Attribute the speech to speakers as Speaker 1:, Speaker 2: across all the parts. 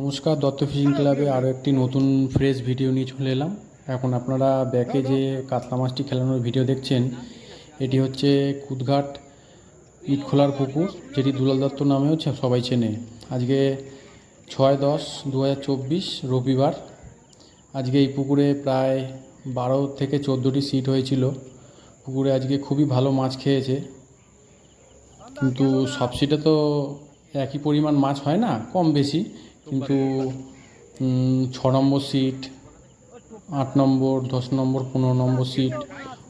Speaker 1: নমস্কার দত্ত ফিশিং ক্লাবে আরও একটি নতুন ফ্রেশ ভিডিও নিয়ে চলে এলাম। এখন আপনারা ব্যাকে যে কাতলা মাছটি খেলানোর ভিডিও দেখছেন, এটি হচ্ছে কুদঘাট ইট খোলার পুকুর, যেটি দুলাল দত্ত নামেও সবাই চেনে। আজকে ছয় দশ দু রবিবার। আজকে এই পুকুরে প্রায় বারো থেকে চোদ্দোটি সিট হয়েছিল। পুকুরে আজকে খুবই ভালো মাছ খেয়েছে। কিন্তু সব সিটে তো একই পরিমাণ মাছ হয় না, কম বেশি। কিন্তু ছ নম্বর সিট আট নম্বর, দশ নম্বর, পনেরো নম্বর সিট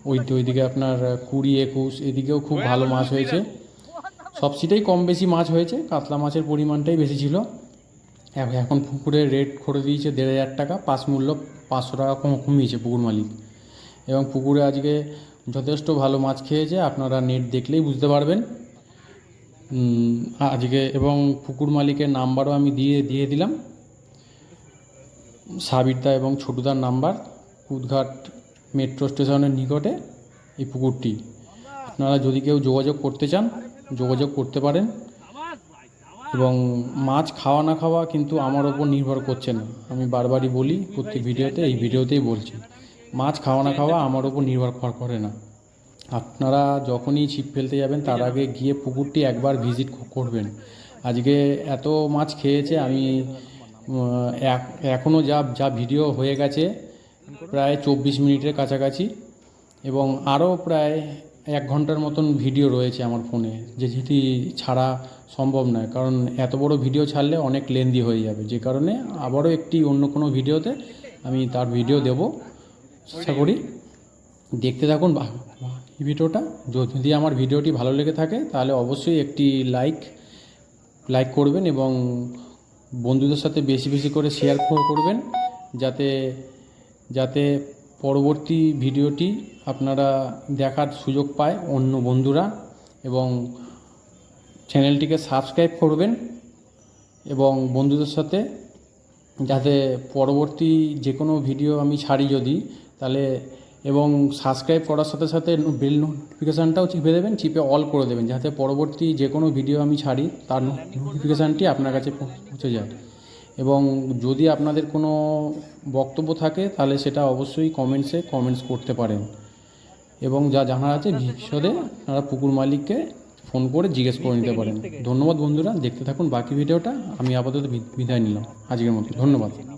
Speaker 1: ওই ওইদিকে আপনার কুড়ি, একুশ, এদিকেও খুব ভালো মাছ হয়েছে। সব সিটেই কম বেশি মাছ হয়েছে, কাতলা মাছের পরিমাণটাই বেশি ছিল। এখন পুকুরে রেট করে দিয়েছে দেড় হাজার টাকা পাঁচ মূল্য পাঁচশো টাকা কম- কমিয়েছে পুকুর মালিক। এবং পুকুরে আজকে যথেষ্ট ভালো মাছ খেয়েছে, আপনারা নেট দেখলেই বুঝতে পারবেন। আজকে এবং পুকুর মালিকের নাম্বারও আমি দিয়ে দিয়ে দিলাম। সাবিরদা এবং ছোটুদার নাম্বার, কুদঘাট মেট্রো স্টেশনের নিকটে এই পুকুরটি। আপনারা যদি কেউ যোগাযোগ করতে চান, যোগাযোগ করতে পারেন এবং মাছ খাওয়া না খাওয়া কিন্তু আমার ওপর নির্ভর করছে না। আমি বারবারই বলি, প্রত্যেক ভিডিওতে, এই ভিডিওতেই বলছি, মাছ খাওয়া না খাওয়া আমার ওপর নির্ভর করে না। আপনারা যখনই ছিপ ফেলতে যাবেন, তার আগে গিয়ে পুকুরটি একবার ভিজিট করবেন। আজকে এত মাছ খেয়েছে, আমি এখনও যা যা ভিডিও হয়ে গেছে, প্রায় চব্বিশ মিনিটের কাছাকাছি এবং আরও প্রায় এক ঘণ্টার মতন ভিডিও রয়েছে আমার ফোনে, যে যেটি ছাড়া সম্ভব নয়। কারণ এত বড় ভিডিও ছাড়লে অনেক লেন্দি হয়ে যাবে। যে কারণে আবারও একটি অন্য কোনো ভিডিওতে আমি তার ভিডিও দেব। চেষ্টা করি দেখতে থাকুন ভিডিওটা। যদি আমার ভিডিওটি ভালো লেগে থাকে, তাহলে অবশ্যই একটি লাইক লাইক করবেন এবং বন্ধুদের সাথে বেশি বেশি করে শেয়ার করবেন যাতে যাতে পরবর্তী ভিডিওটি আপনারা দেখার সুযোগ পায় অন্য বন্ধুরা এবং চ্যানেলটিকে সাবস্ক্রাইব করবেন এবং বন্ধুদের সাথে যাতে পরবর্তী যে কোনো ভিডিও আমি ছাড়ি যদি, তাহলে এবং সাবস্ক্রাইব করার সাথে সাথে বেল নোটিফিকেশানটাও চিপে দেবেন, চিপে অল করে দেবেন, যাতে পরবর্তী যে কোনো ভিডিও আমি ছাড়ি, তার নোটিফিকেশানটি আপনার কাছে পৌঁছে যায়। এবং যদি আপনাদের কোনো বক্তব্য থাকে, তাহলে সেটা অবশ্যই কমেন্টসে কমেন্টস করতে পারেন। এবং যা জানার আছে বিশদে আপনারা পুকুর মালিককে ফোন করে জিজ্ঞেস করে নিতে পারেন। ধন্যবাদ বন্ধুরা, দেখতে থাকুন, বাকি ভিডিওটা আমি আপাতত বিদায় নিলাম। আজকের মতো, ধন্যবাদ।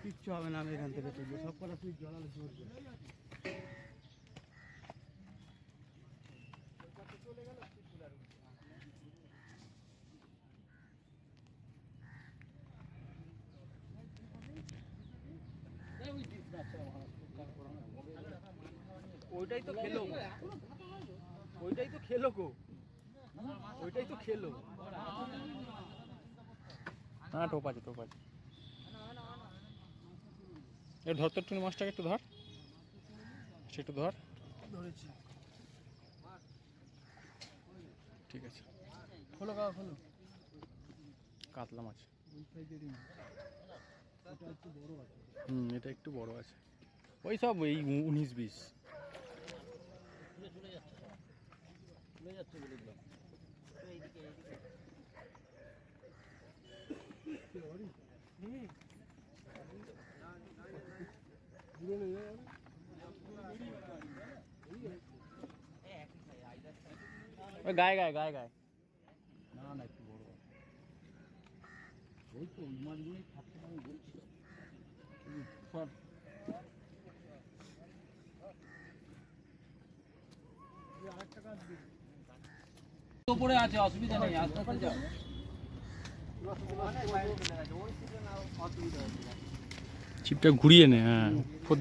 Speaker 2: কিচ্ছু হবে না আমি এখান থেকে তুলবো সব কটা তুই জড়ালে জোর ওইটাই তো খেলো ওইটাই তো খেলো গো ওইটাই তো খেলো
Speaker 1: হ্যাঁ টোপ আছে টোপ আছে এ ধর তো টুনি মাছটাকে একটু ধর। সে একটু ধর।
Speaker 2: ধরেছি।
Speaker 1: ঠিক আছে।
Speaker 2: খোলো কাকা খোলো
Speaker 1: কাতলা মাছ। হুম এটা একটু বড় আছে। ওই সব এই উনিশ বিশ। ওই গায়ে গায়ে গায়ে গায়ে।
Speaker 2: না না একটু বড় ওই তো ওই মাছগুলোই থাকতে আমি বলছি শোন উপরে আছে অসুবিধা নেই আস্তে আস্তে যাও
Speaker 1: ছিপটা ঘুরিয়ে নে হ্যাঁ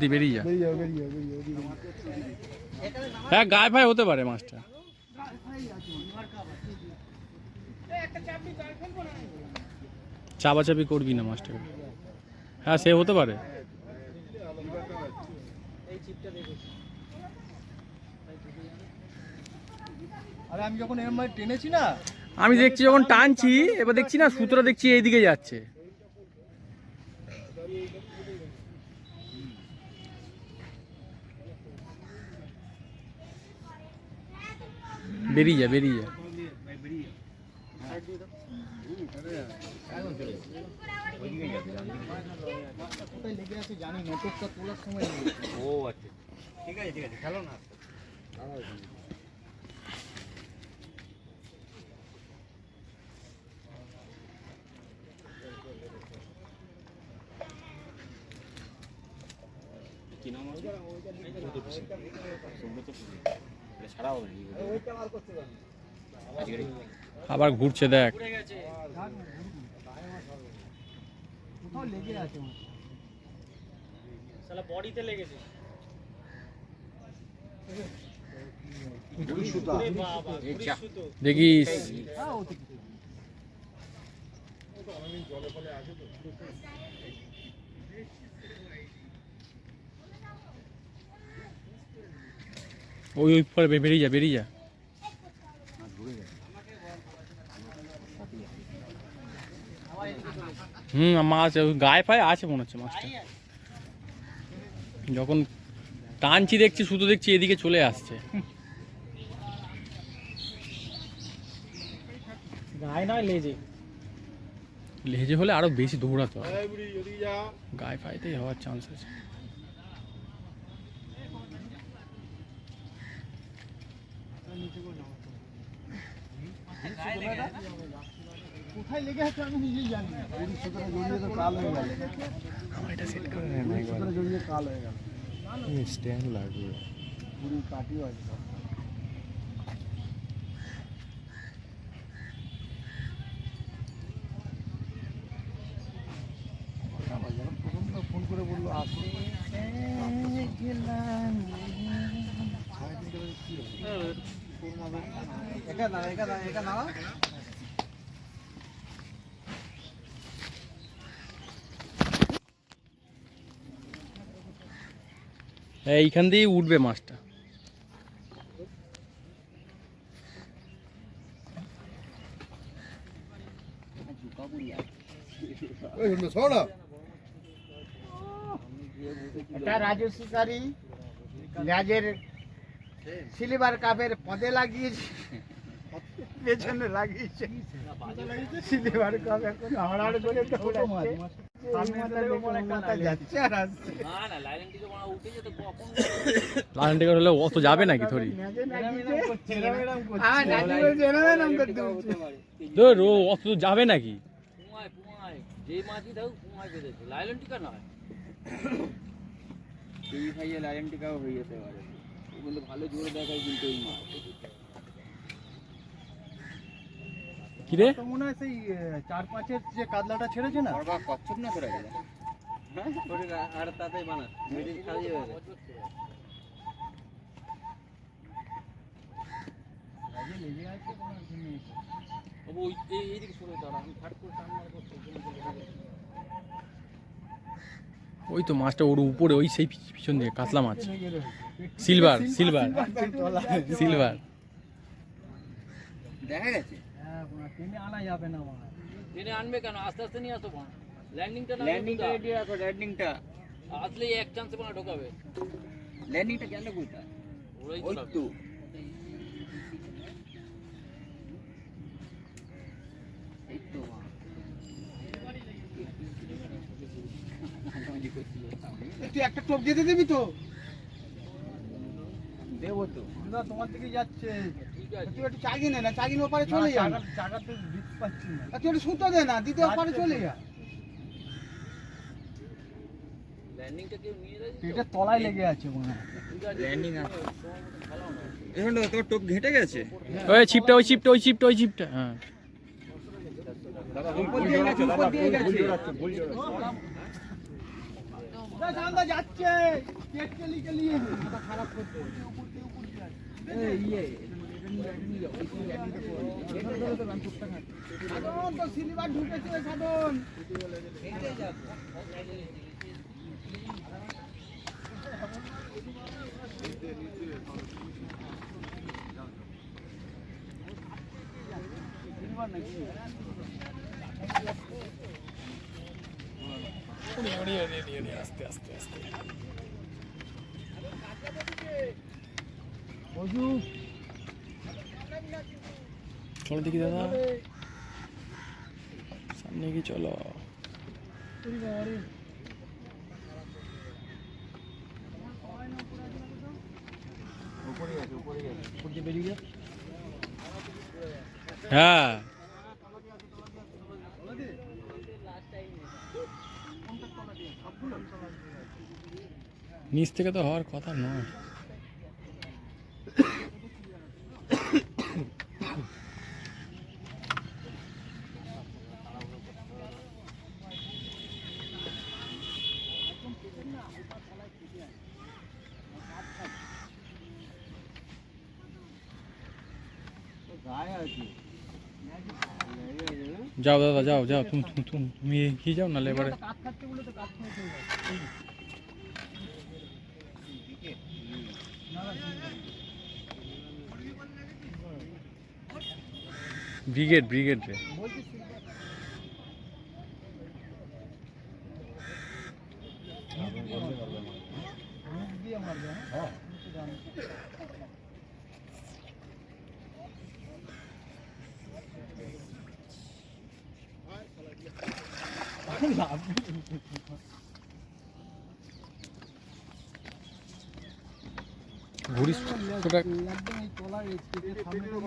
Speaker 1: বেরিয়ে যা। হ্যাঁ গায়ে ফায় হতে পারে মাছটা। চাপাচাপি করবি না মাছটাকে হ্যাঁ সে হতে পারে।
Speaker 2: আরে আমি যখন এরম ভাবে টেনেছি না
Speaker 1: আমি দেখছি যখন টানছি এবার দেখছি না সুতোটা দেখছি এইদিকে যাচ্ছে। বেরিয়ে যা বেরিয়ে যা।
Speaker 2: ও আচ্ছা ঠিক আছে? ঠিক আছে খেলো না
Speaker 1: আবার ঘুরছে দেখ।
Speaker 2: বডিতে লেগেছে।
Speaker 1: দেখিস।
Speaker 2: হ্যাঁ ও তো।
Speaker 1: ওই ওই পরে বেরিয়ে যা বেরিয়ে যা হুম মাছ ওই গায়ে ফায়ে আছে মনে হচ্ছে মাছটা। যখন টানছি দেখছি সুতো দেখছি এদিকে চলে আসছে।
Speaker 2: গায়ে নয় লেজে।
Speaker 1: লেজে হলে আরও বেশি দৌড়াতে হবে। গায়ে ফাইতেই হওয়ার চান্স আছে।
Speaker 2: কোথায় লেগে আছে আমি নিজেই জানি না। সুতরা তো কাল হয়ে গেল
Speaker 1: আমার এটা সেট করে
Speaker 2: সুতরা কাল হয়ে গেল।
Speaker 1: স্ট্যান্ড লাগবে।
Speaker 2: পুরো কাটিও আছে সব। আমার যখন প্রথম তো ফোন করে বলল আসো সাড়ে তিনটে বাজে কি হলো? একা দাঁড়া একা দাঁড়া একা দাঁড়া
Speaker 1: এইখান দিয়েই উঠবে মাছটা।
Speaker 2: এটা রাজু শিকারি লেজের সিলিভার কাপের পদে লাগিয়েছে। পেছনে লাগিয়েছে। সিলিভার কাপ এখন হাড়াড় করে দৌড়াচ্ছে। যাচ্ছে আর আসছে।
Speaker 1: লালন টিকার হলে অত যাবে নাকি থরি।
Speaker 2: হ্যাঁ।
Speaker 1: ধর ও অত তো যাবে নাকি?
Speaker 3: লাইলন টিকা নয়। লাইলন টিকাও হয়ে যেতে পারে। কিন্তু ভালো জোরে দেখায় কিন্তু এই মাছ
Speaker 1: কি
Speaker 2: মনে হয় সেই চার পাঁচের যে কাতলাটা ছেড়েছে না?
Speaker 3: কচ্ছপ না করে তোরে আর বানা খালি হয়ে গেছে ওই এইদিকে সরে দাঁড়া আমি ফাট করে টান মারবো
Speaker 1: ওই তো মাছটা ওর উপরে ওই সেই পিছন দিকে কাতলা মাছ। Silver silver silver.
Speaker 3: দেখা গেছে?
Speaker 2: হ্যাঁ, টেনে আনা যাবে না
Speaker 3: টেনে আনবে কেন? আস্তে আস্তে নিয়ে আসো ল্যান্ডিংটা
Speaker 4: ল্যান্ডিংটা রেডি রাখো ল্যান্ডিংটা
Speaker 3: আসলে এক চান্সে বানা ঢোকাবে।
Speaker 4: ল্যান্ডিংটা গেল কোথায় ওই
Speaker 3: তো
Speaker 4: তো। এই তো মা।
Speaker 2: তুই একটা টোপ যেতে দিবি তো?
Speaker 4: দেবো তো।
Speaker 2: না তোমার দিকে যাচ্ছে। তুই একটু চাগি নে না চাগিন ওপারে চলে যা। চাগা তো দিতে পারছি না। তুই একটু সুতো দে না দিতে ওপারে চলে যা। এটা তলায় লেগে আছে মনে হয়।
Speaker 3: ল্যান্ডিং আছে।
Speaker 5: এখন তোর টোপ ঘেটে গেছে?
Speaker 1: ওই চিপটা ওই চিপটা ওই চিপটা ওই চিপটা হ্যাঁ।
Speaker 2: উপর দিয়ে গেছে উপর দিয়ে গেছে জানদা যাচ্ছে পেটকে লিখে নিয়ে মাথা খারাপ করতে ইয়ে সাধন তো সিলিবার ঢুকেছে সাধন।
Speaker 1: চলো দেখি দাদা সামনে কি চলো হ্যাঁ। নিচ থেকে তো হওয়ার কথা নয়। যাও দাদা যাও যাও তুমি তুমি তুমি যাও
Speaker 2: চলে যাচ্ছে।
Speaker 1: ব্রিগেড ব্রিগেড রে ঘুরিস ওটা
Speaker 2: একদম এই তলার এই পেটের সামনে তো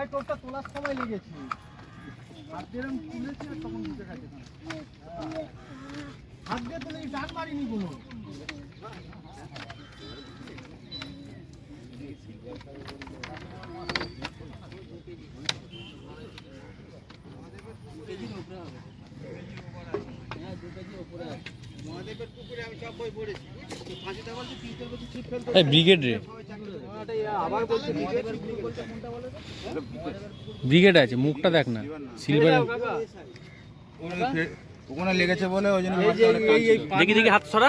Speaker 2: এই তোলার সময় লেগেছে। হাত দিয়ে তুলেছি আর তখন ঢুকে গেছে হাত দিয়ে তুলে ডান মারিনি কোনো।
Speaker 1: ব্রিগেড রে। ব্রিগেড আছে মুখটা দেখ না সিলভার
Speaker 5: ওখানে লেগেছে বলে ওই জন্য
Speaker 1: দেখি দেখি হাত সরা।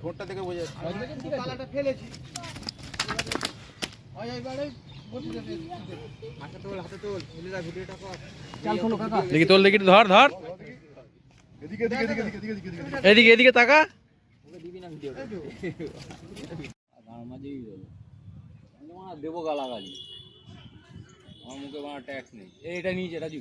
Speaker 5: ঠোঁটটা দেখে বোঝা যাচ্ছে।
Speaker 2: তালাটা ফেলেছি ওই এইবারে বসে যাবে
Speaker 5: হাতে তোল হাতে তোল ছেলেরা ভিডিওটা কর
Speaker 2: চাল খোলো কাকা
Speaker 1: দেখি তোল, দেখি, ধর ধর। এদিকে এদিকে তাকা।
Speaker 3: মাঝেই দেবো গালাগালি। আমার মুখে বানা ট্যাক্স নেই। এইটা নিয়েছে রাজু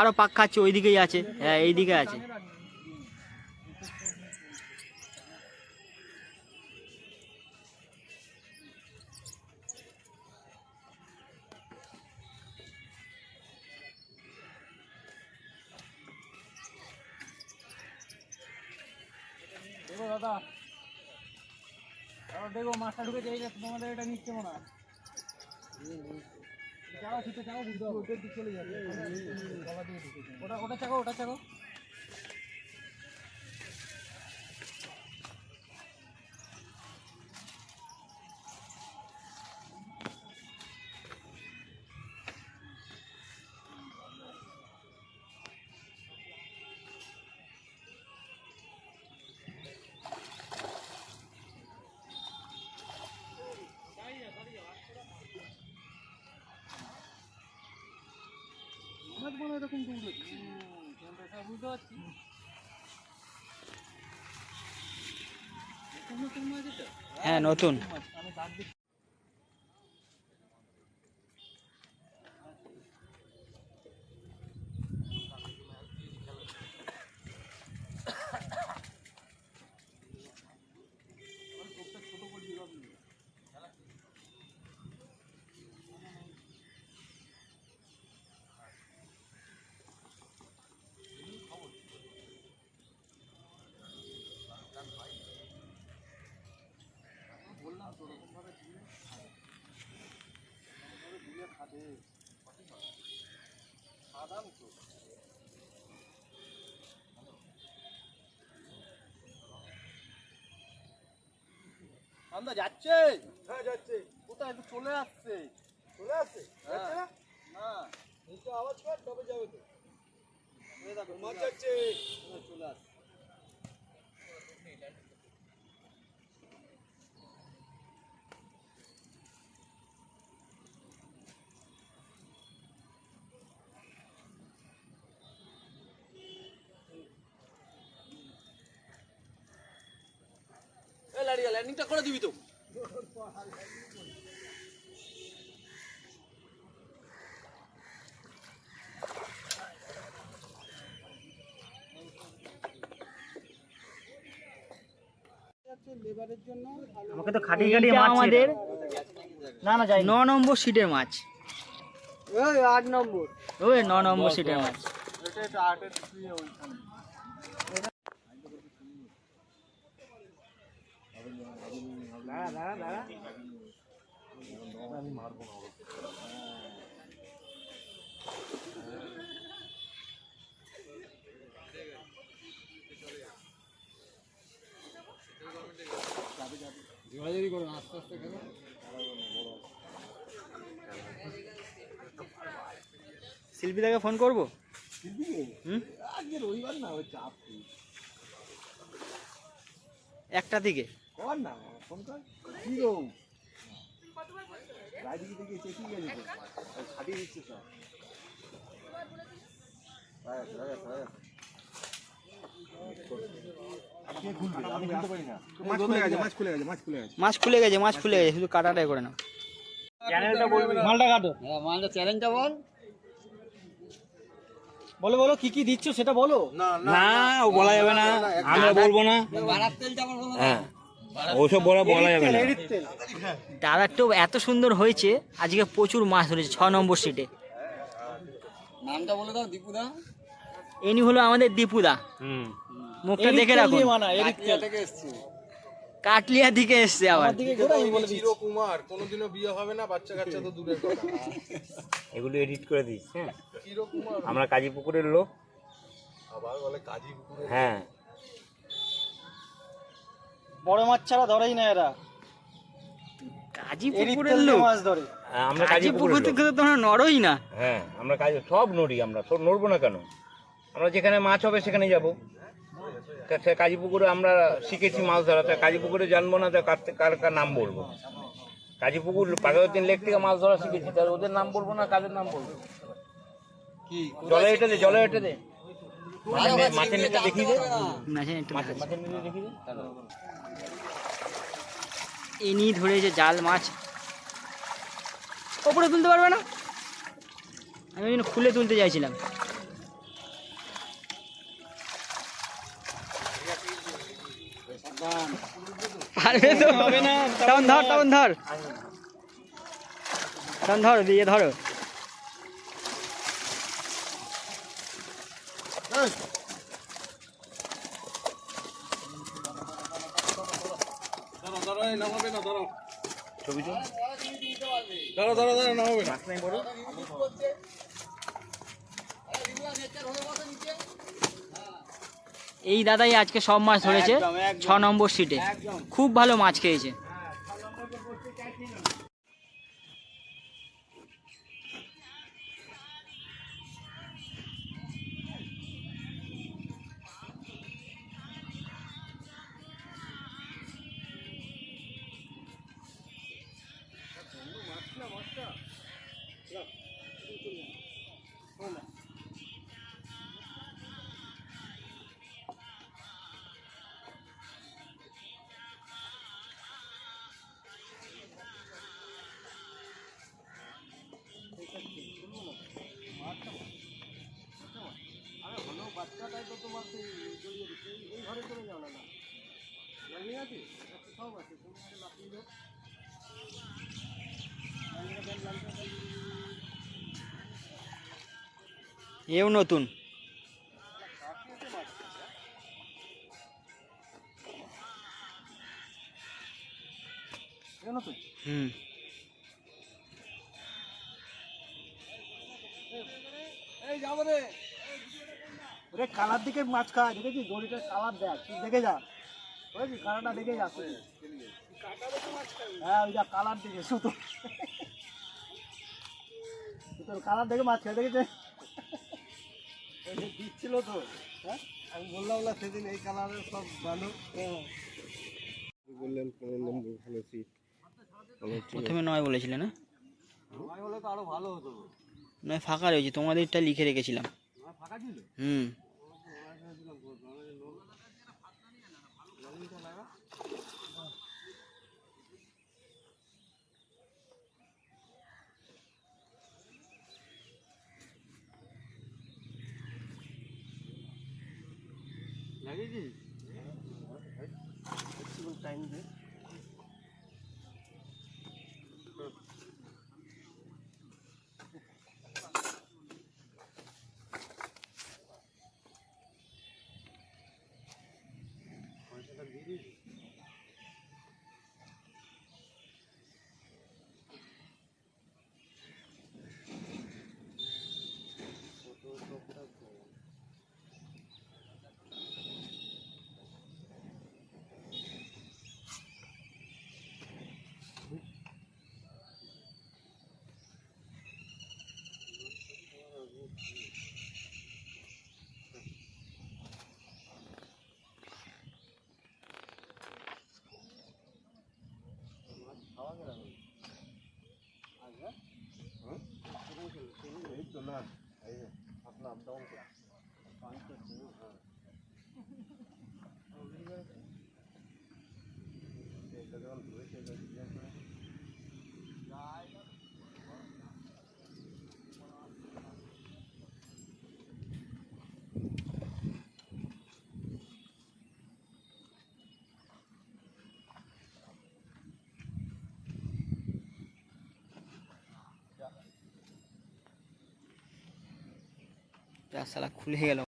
Speaker 6: আরও পাক খাচ্ছে ওইদিকেই আছে। হ্যাঁ এইদিকে আছে।
Speaker 2: আবার দেখো মাছটা ঢুকে এই যে তোমাদের এটা নিচ্ছে মনে হয়। যাও, ছুটে যাও ওটা ওটা চাকো, ওটা চাগো
Speaker 6: হ্যাঁ নতুন।
Speaker 7: আমরা যাচ্ছে। হ্যাঁ যাচ্ছে। কোথায়? একটু চলে আসছে। চলে আসছে? যাচ্ছে না? না। নিচে আওয়াজ কর তবে যাবে তো। চলে আসছে এই লাড়িয়া ল্যান্ডিংটা করে দিবি তো
Speaker 6: আমাকে তো খাটি খাটি মাছ আমাদের না না যাই ন নম্বর সিটের মাছ।
Speaker 2: ওই আট নম্বর।
Speaker 6: ওই ন নম্বর সিটের মাছ।
Speaker 7: এটা একটু আটের শুয়ে ওইখানে
Speaker 6: শিল্পীদাকে ফোন করব হুম
Speaker 7: আজকে রবিবার না ওই চাপ নেই।
Speaker 6: একটা দিকে
Speaker 7: কর না ফোন কর কি গো রাজনীতি থেকে চেকিং গেছে তো ছাড়িয়ে দিচ্ছে সব রাখ, রাখ, রাখ। কে খুলবে? আমি খুলতে পারি না। মাছ খুলে গেছে, মাছ খুলে গেছে, মাছ খুলে গেছে।
Speaker 6: মাছ খুলে গেছে মাছ খুলে গেছে শুধু কাটাটাই করে নাও মালটা কাটো
Speaker 7: হ্যাঁ, মালটা চ্যালেঞ্জটা বল
Speaker 6: বলো বলো কি কি দিচ্ছ সেটা বলো।
Speaker 7: না
Speaker 8: না ও বলা যাবে না। আমরা বলব না। হ্যাঁ। ওসব বলা বলা যাবে না।
Speaker 6: দাদার তো এত সুন্দর হয়েছে আজকে প্রচুর মাছ ধরেছে ছ নম্বর সিটে
Speaker 7: নামটা বলে দাও দীপুদা।
Speaker 6: এনি হলো আমাদের দীপুদা।
Speaker 8: হুম।
Speaker 6: মুখটা দেখে রাখুন।
Speaker 7: থেকে এসছি।
Speaker 6: কাটলিয়া দিকে এসছে আবার।
Speaker 4: চিরকুমার কোনোদিনও বিয়ে হবে না বাচ্চা কাচ্চা তো দূরের কথা।
Speaker 8: এগুলো এডিট করে দিস হ্যাঁ। আমরা কাজী পুকুরের লোক।
Speaker 4: আবার বলে কাজী পুকুরে
Speaker 8: হ্যাঁ।
Speaker 2: বড় মাছ ছাড়া ধরেই না এরা।
Speaker 6: কাজী পুকুরের লোক?
Speaker 2: মাছ ধরে।
Speaker 8: আমরা
Speaker 6: কাজী
Speaker 8: কাজী
Speaker 6: পুকুর থেকে তো তোমরা নড়ই না।
Speaker 8: হ্যাঁ আমরা কাজ সব নড়ি আমরা সব নড়বো না কেন? আমরা যেখানে মাছ হবে সেখানে যাব। কাজী পুকুরে আমরা শিখেছি মাছ ধরা তা কাজী পুকুরে জানব না তো কার কার কার নাম বলব। কাজী পুকুর পাগাউদ্দিন লেক থেকে মাছ ধরা শিখেছি। তাহলে ওদের নাম বলব না কাদের নাম বলব? কি? জলে এটা দে জলে এটা দে। মাছের নেটে দেখিয়ে দে। মাছের নেটে দেখিয়ে দে।
Speaker 6: এনি ধরেছে জাল মাছ। ওপরে তুলতে পারবে না? আমি ওই জন্য খুলে তুলতে চাইছিলাম। পারবে তো হবে না তখন ধর তখন ধর। তখন ধর, দিয়ে ধরো।
Speaker 8: ছবি
Speaker 4: নামাবে না
Speaker 6: এই দাদাই আজকে সব মাছ ধরেছে ছ নম্বর সিটে। খুব ভালো মাছ খেয়েছে। এও নতুন।
Speaker 2: কালার দিকে মাছ খায় দেখেছি দড়িটার কালার দেখ দেখে যা। বুঝেছিস কালারটা দেখে যা তুই। হ্যাঁ ওই যা কালার দিকে সুতো সুতোর কালার দেখে মাছ খেয়ে দেখেছে। দিচ্ছিল তো। হ্যাঁ? আমি বললাম না সেদিন এই কালারের সব ভালো
Speaker 7: বললেন পনেরো নম্বর ওখানে সিট
Speaker 6: প্রথমে নয় বলেছিলে না?
Speaker 2: নয় হলে তো আরও ভালো হতো।
Speaker 6: নয় ফাঁকা রয়েছে। তোমাদেরটা লিখে রেখেছিলাম।
Speaker 2: ফাঁকা ছিল?
Speaker 6: হুম।
Speaker 7: लगेगी टाइम
Speaker 6: दे সালা খুলে গেল।